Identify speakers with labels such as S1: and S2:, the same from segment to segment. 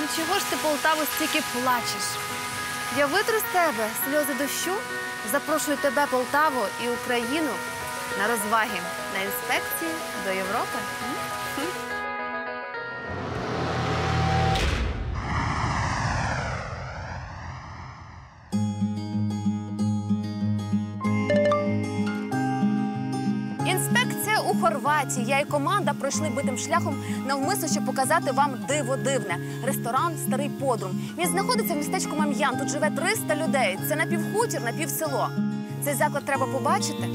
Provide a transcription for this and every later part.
S1: Ну чого ж ти, Полтаву стільки плачеш? Я витру з тебе сльози дощу, запрошую тебе, Полтаву і Україну на розваги, на інспекції до Європи. Хорватії. Я і команда пройшли битим шляхом навмисно, щоб показати вам диво дивне. Ресторан Старий Подрум. Він знаходиться в містечку Мам'ян. Тут живе 300 людей. Це напівхутір, напівсело. Цей заклад треба побачити,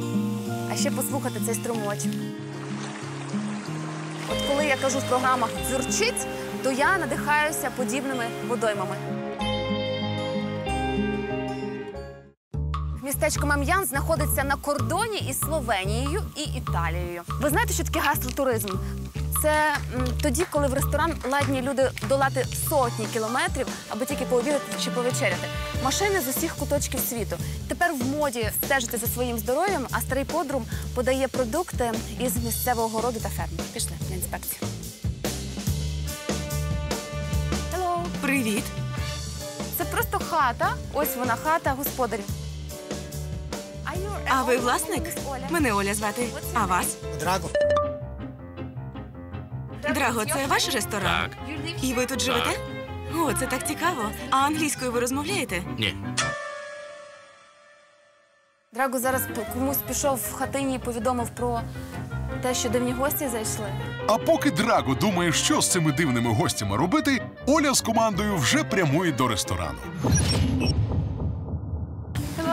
S1: а ще послухати цей струмочок. От коли я кажу в програмах дзюрчить, то я надихаюся подібними водоймами. Містечко Мам'ян знаходиться на кордоні із Словенією і Італією. Ви знаєте, що таке гастротуризм? Це м, тоді, коли в ресторан ладні люди долати сотні кілометрів, аби тільки пообідати чи повечеряти. Машини з усіх куточків світу. Тепер в моді стежити за своїм здоров'ям, а старий подрум подає продукти із місцевого городу та ферми. Пішли на інспекцію. Hello.
S2: Привіт.
S1: Це просто хата. Ось вона хата господарів.
S2: А ви власник? Мене Оля звати. А вас?
S3: Драго.
S2: Драго, це ваш ресторан?
S4: Так.
S2: І ви тут живете? О, це так цікаво. А англійською ви розмовляєте?
S4: Ні.
S1: Драго зараз п- комусь пішов в хатині і повідомив про те, що дивні гості зайшли.
S5: А поки Драго думає, що з цими дивними гостями робити, Оля з командою вже прямує до ресторану.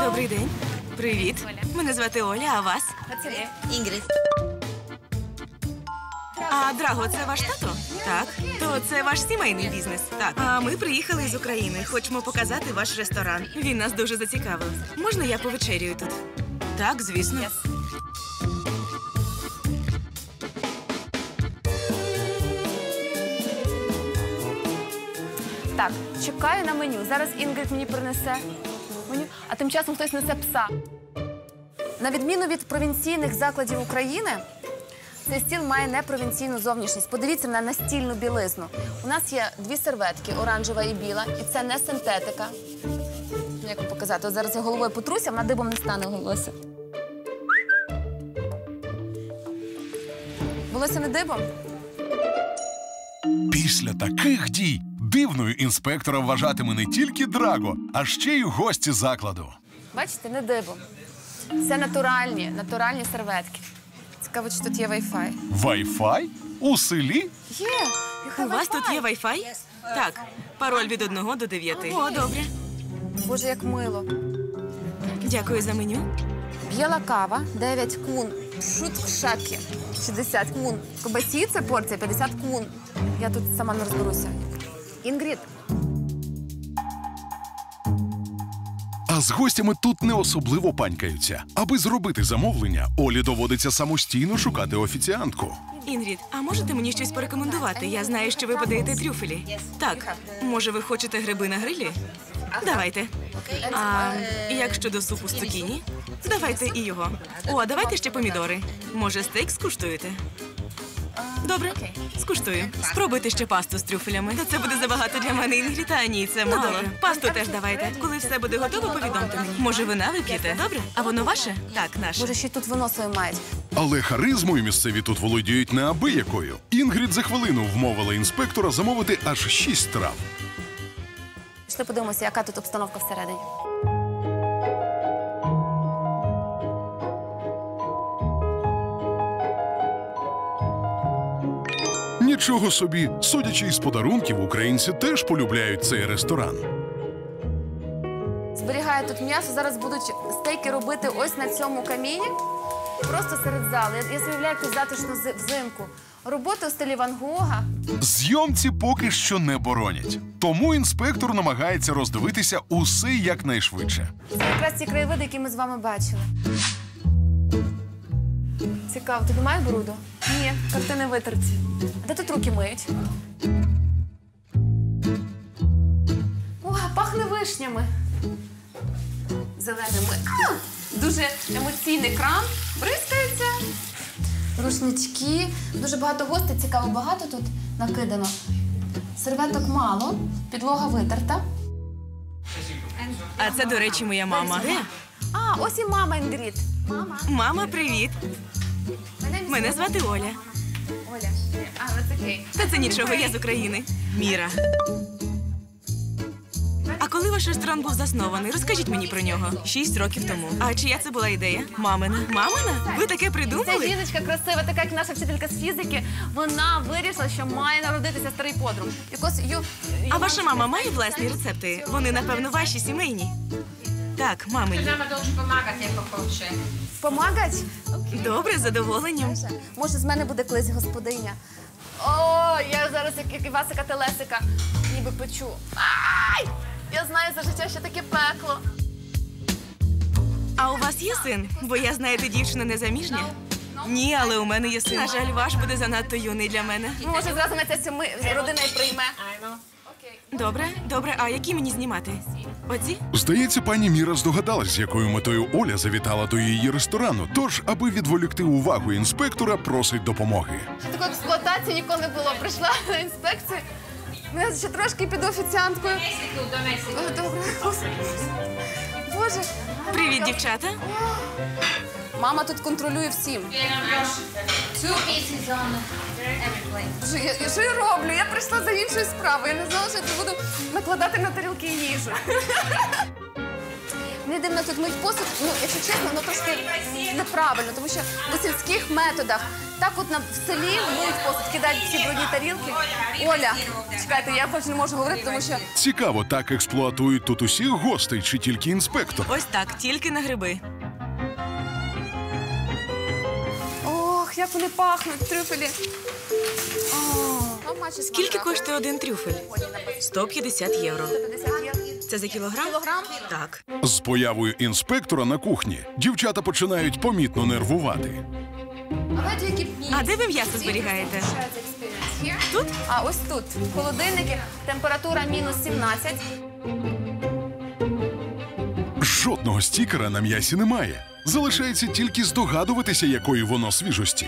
S2: Добрий день. Привіт. Мене звати Оля, а вас?
S6: Інгрид.
S2: А Драго, це ваш тато? Так. То це ваш сімейний бізнес. Так. А ми приїхали з України. Хочемо показати ваш ресторан. Він нас дуже зацікавив. Можна я повечерюю тут? Так, звісно.
S1: Так, чекаю на меню. Зараз Інгрид мені принесе а тим часом хтось несе пса. На відміну від провінційних закладів України, цей стіл має непровінційну зовнішність. Подивіться на настільну білизну. У нас є дві серветки, оранжева і біла, і це не синтетика. Ну, Як вам показати? Зараз я головою потруся, вона дибом не стане волосся. Волосся не дибом?
S5: Після таких дій дивною інспектора вважатиме не тільки Драго, а ще й гості закладу.
S1: Бачите, не дибом. Це натуральні, натуральні серветки. Цікаво, чи тут є Wi-Fi.
S5: Вай-фай? У селі?
S1: Є!
S2: У вас тут є Wi-Fi? Так. Пароль від 1 до 9. О, добре.
S1: Боже, як мило.
S2: Дякую за меню.
S1: Біла кава, 9 кун. Шуткшаки, 60 кун. Кобасі це порція, 50 кун. Я тут сама не розберуся. Інгрід,
S5: А з гостями тут не особливо панькаються. Аби зробити замовлення, Олі доводиться самостійно шукати офіціантку.
S2: Інгрід, а можете мені щось порекомендувати? Я знаю, що ви подаєте трюфелі. Так, може, ви хочете гриби на грилі? Давайте. А як щодо супу з цукіні? Давайте і його. О, а давайте ще помідори. Може, стейк скуштуєте? Добре, скуштую. Спробуйте ще пасту з трюфелями. Та це буде забагато для мене, ні, це мало. Пасту теж давайте. Коли все буде готово, повідомте мені. Може, вина вип'єте? Добре? А воно ваше? Так, наше.
S1: Боже, ще й тут вино своє мають.
S5: Але харизмою місцеві тут володіють неабиякою. Інгрід за хвилину вмовила інспектора замовити аж шість страв.
S1: Пішли подивимося, яка тут обстановка всередині.
S5: Нічого собі, судячи із подарунків, українці теж полюбляють цей ресторан.
S1: Зберігаю тут м'ясо. Зараз будуть стейки робити ось на цьому каміні. Просто серед залу. Я, уявляю, як затишно взимку. Робота у стилі Ван Гога.
S5: Зйомці поки що не боронять. Тому інспектор намагається роздивитися усе якнайшвидше.
S1: Це якраз ці краєвиди, які ми з вами бачили. Цікаво, тут немає бруду? Ні, картини витерті. А де тут руки миють? О, пахне вишнями. Зеленими. А! Дуже емоційний кран. Бризкається. Рушнички. Дуже багато гостей. Цікаво, багато тут накидано. Серветок мало, підлога витерта.
S2: А це, до речі, моя мама.
S1: А, ось і мама Інгрід. Мама.
S2: Мама, привіт. Мене звати Оля.
S1: Оля. А, це окей.
S2: Та це нічого, я з України. Міра. А коли ваш ресторан був заснований, розкажіть мені про нього. Шість років тому. А чия це була ідея? Мамина. Мамина? Ви таке
S1: Ця
S2: придумали?
S1: жіночка красива, така як наша вчителька з фізики. Вона вирішила, що має народитися старий подруг. Якось ю...
S2: А ваша мама має власні рецепти? Вони, напевно, ваші сімейні. Так, мамині.
S3: Нам дуже допомагати, як хоче.
S1: Помагать?
S2: Добре, з задоволенням.
S1: Може, з мене буде колись господиня. О, я зараз як, Івасика Телесика ніби печу. Ай! Я знаю за життя, що таке пекло.
S2: А у вас є син? Бо я, знаєте, дівчина незаміжня. Ні, але у мене є син. На жаль, ваш буде занадто юний для мене.
S1: Ну, може, зразу на це родина і прийме.
S2: Добре, добре, а які мені знімати? Оці?
S5: Здається, пані Міра здогадалась, з якою метою Оля завітала до її ресторану. Тож, аби відволікти увагу інспектора, просить допомоги.
S1: Ще такої експлуатації ніколи не було. Прийшла на інспекцію. Ну, я ще трошки піду офіціанткою. О, добре. Боже.
S2: Привіт, дівчата.
S1: Мама тут контролює всім.
S3: Two pieces on every.
S1: Боже, я, я- що я роблю? Я прийшла за іншою справою. Я не знала, що я буду накладати на тарілки їжу. Мені дивно тут мить посуд, ну, якщо чесно, воно трошки неправильно, тому що по сільських методах так от на в селі миють посуд, кидають всі брудні тарілки. Оля, чекайте, я хоч не можу говорити, тому що
S5: Цікаво, так експлуатують тут усіх гостей чи тільки інспектор.
S2: Ось так, тільки на гриби.
S1: Як вони пахнуть, трюфелі.
S2: Скільки коштує один трюфель? 150 євро. Це за кілограм?
S1: Кілограм?
S2: Так.
S5: З появою інспектора на кухні дівчата починають помітно нервувати.
S2: А де ви м'ясо зберігаєте?
S1: Тут? А ось тут. В холодильнику температура мінус 17.
S5: Жодного стікера на м'ясі немає. Залишається тільки здогадуватися, якої воно свіжості.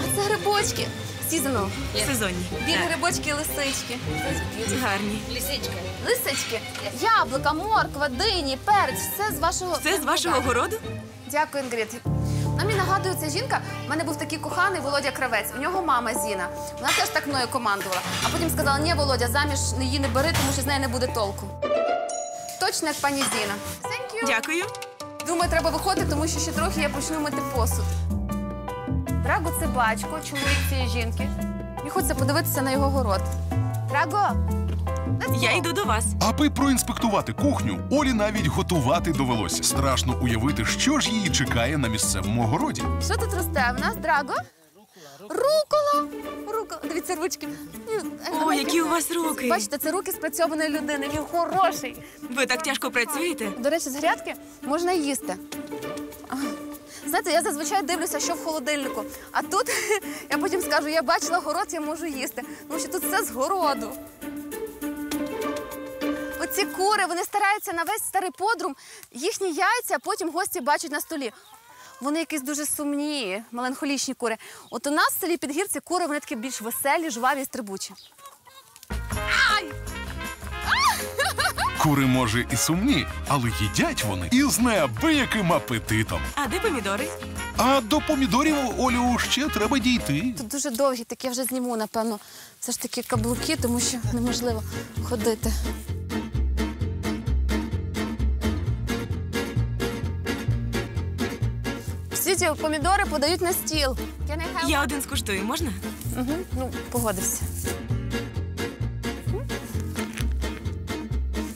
S1: А це грибочки. Seasonal.
S2: Сезонні.
S1: Білі грибочки і лисички.
S2: Гарні.
S3: Лисичка.
S1: Лисички, яблука, морква, дині, перець. Все з вашого.
S2: Це з вашого городу?
S1: Дякую, Інгрид. Вона мені нагадує ця жінка. У мене був такий коханий Володя Кравець. У нього мама Зіна. Вона теж так мною командувала. А потім сказала: ні, Володя, заміж її не бери, тому що з неї не буде толку. Точно як пані Зіна. Thank you.
S2: Дякую.
S1: Думаю, треба виходити, тому що ще трохи я почну мити посуд. Драго це батько, чоловік цієї жінки. Мені хочеться подивитися на його город. Драго!
S2: Я йду до вас.
S5: Аби проінспектувати кухню, Олі навіть готувати довелося. Страшно уявити, що ж її чекає на місцевому городі.
S1: Що тут росте? У нас драго? Рукола! Рукола. Дивіться, ручки.
S2: О, які у вас руки.
S1: Бачите, це руки спрацьованої людини. Він хороший.
S2: Ви так тяжко працюєте?
S1: До речі, з грядки можна їсти. Знаєте, я зазвичай дивлюся, що в холодильнику. А тут я потім скажу, я бачила город, я можу їсти. Тому що тут все з городу. Оці кури, вони стараються на весь старий подрум. Їхні яйця потім гості бачать на столі. Вони якісь дуже сумні, меланхолічні кури. От у нас в селі Підгірці кури вони такі більш веселі, жваві, стрибучі.
S5: Кури, може, і сумні, але їдять вони із неабияким апетитом.
S2: А де помідори?
S5: А до помідорів Олю ще треба дійти.
S1: Тут дуже довгі, так я вже зніму, напевно, все ж таки каблуки, тому що неможливо ходити. Всі помідори подають на стіл. Can I have-
S2: Я один скуштую, можна?
S1: Угу. Ну, погодився.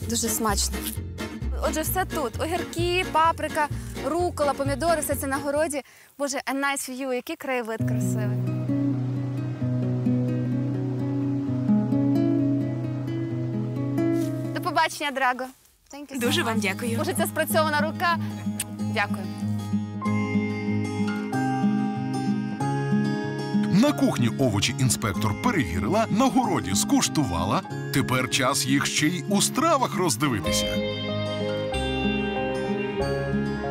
S1: Дуже смачно. Отже, все тут: огірки, паприка, рукола, помідори, все це на городі. Боже, a nice view, який краєвид красивий. До побачення, Драго. Thank you so
S2: Дуже
S1: much.
S2: вам дякую.
S1: Може, це спрацьована рука. Дякую.
S5: На кухні овочі інспектор перевірила, на городі скуштувала. Тепер час їх ще й у стравах роздивитися.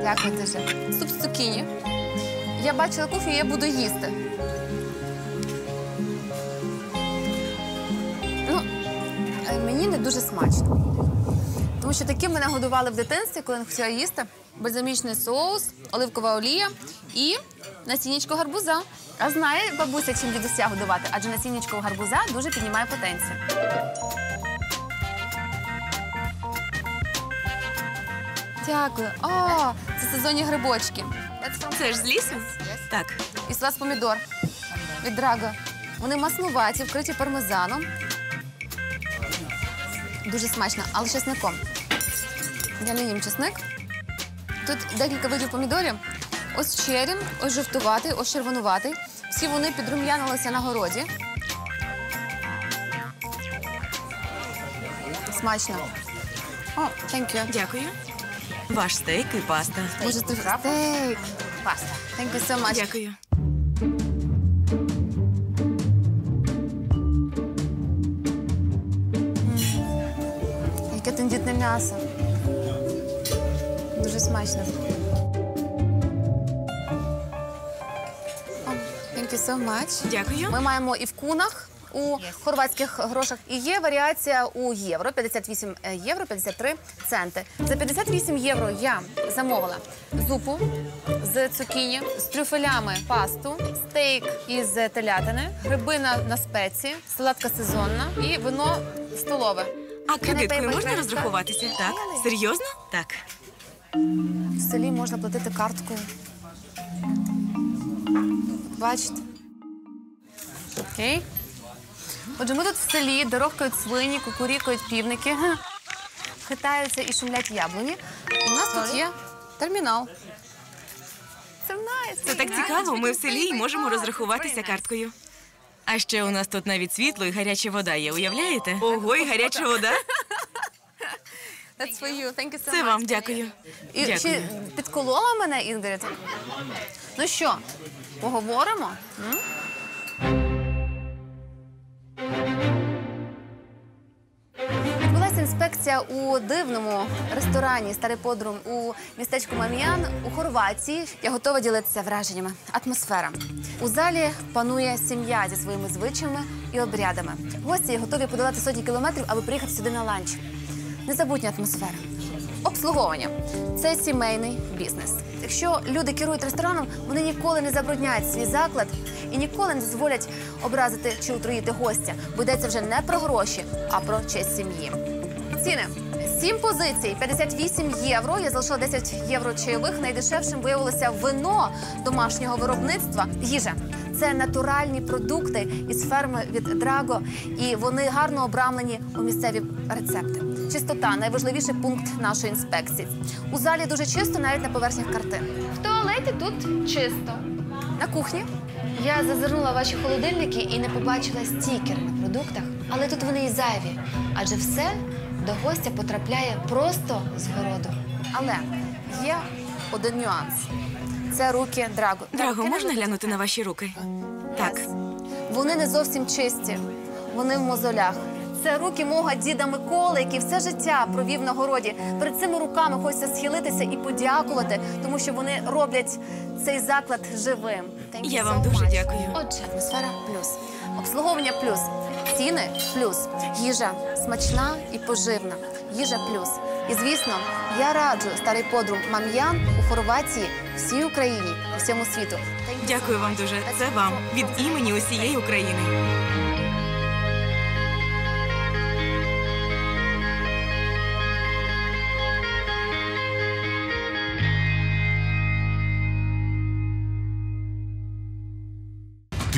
S1: Дякую дуже. Суп з цукіні. Я бачила кухню, я буду їсти. Ну, е, мені не дуже смачно. Тому що таким мене годували в дитинстві, коли я хотіла їсти. Бальзамічний соус, оливкова олія і насіннячко гарбуза. А знає бабуся, чим дідуся годувати, адже насіннячко гарбуза дуже піднімає потенцію. Дякую. О, це сезонні грибочки.
S2: Це ж з лісу? Так.
S1: І у вас помідор від Драго. Вони маслуваті, вкриті пармезаном. Дуже смачно, але з чесником. Я не їм чесник. Тут декілька видів помідорів. Ось черін, ось жовтуватий, ось червонуватий. Всі вони підрум'янилися на городі. Смачно. О, thank you.
S2: Дякую. Ваш стейк і паста.
S1: Боже, ти стейк. Паста. Thank you so much.
S2: Дякую.
S1: Яке тендітне м'ясо. Дуже смачно. Thank you so much.
S2: Дякую.
S1: Ми маємо і в кунах. У хорватських грошах і є варіація у євро 58 євро 53 центи. За 58 євро я замовила зупу з цукіні, з трюфелями пасту, стейк із телятини, гриби на, спеції, салатка сезонна і вино столове.
S2: А кредиткою можна розрахуватися? Так. Серйозно? Так.
S1: В селі можна платити карткою. Бачите? Окей. Отже, ми тут в селі, де рохкають свині, кукурікають півники, хитаються і шумлять яблуні. У нас тут є термінал. Це найс.
S2: Це так цікаво. Ми в селі і можемо розрахуватися карткою. А ще у нас тут навіть світло і гаряча вода є, уявляєте? Ого, і гаряча вода.
S1: That's for you. Thank you so
S2: Це
S1: much.
S2: вам дякую.
S1: І
S2: Дякую.
S1: чи підколола мене Інгрид? Ну що, поговоримо? М? Відбулася інспекція у дивному ресторані Старий подрум у містечку Мам'ян у Хорватії. Я готова ділитися враженнями. Атмосфера. У залі панує сім'я зі своїми звичаями і обрядами. Гості готові подолати сотні кілометрів, аби приїхати сюди на ланч. Незабутня атмосфера. Обслуговування це сімейний бізнес. Якщо люди керують рестораном, вони ніколи не забрудняють свій заклад і ніколи не дозволять образити чи отруїти гостя, бо йдеться вже не про гроші, а про честь сім'ї. Ціни. Сім позицій, 58 євро. Я залишила 10 євро чайових. Найдешевшим виявилося вино домашнього виробництва. Їжа. Це натуральні продукти із ферми від Драго, і вони гарно обрамлені у місцеві рецепти. Чистота найважливіший пункт нашої інспекції. У залі дуже чисто, навіть на поверхнях картин. В туалеті тут чисто. На кухні я зазирнула ваші холодильники і не побачила стікери на продуктах, але тут вони і зайві, адже все до гостя потрапляє просто з городу. Але є один нюанс: це руки Драго.
S2: Драго, можна глянути на ваші руки? Так.
S1: Вони не зовсім чисті, вони в мозолях. Це руки мого діда Миколи, який все життя провів на городі. Перед цими руками хочеться схилитися і подякувати, тому що вони роблять цей заклад живим.
S2: Я вам дуже дякую.
S1: Отже, атмосфера плюс, обслуговування плюс, ціни плюс, їжа смачна і поживна. Їжа плюс. І звісно, я раджу старий подрум Мам'ян у Хорватії, всій Україні, всьому світу.
S2: Дякую вам дуже. Це вам від імені усієї України.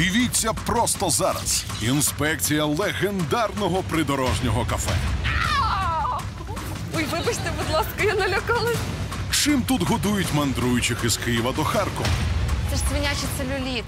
S5: Дивіться просто зараз. Інспекція легендарного придорожнього кафе.
S1: Ой, вибачте, будь ласка, я налякалась.
S5: Чим тут годують мандруючих із Києва до Харкова?
S1: Це ж свинячий целюліт.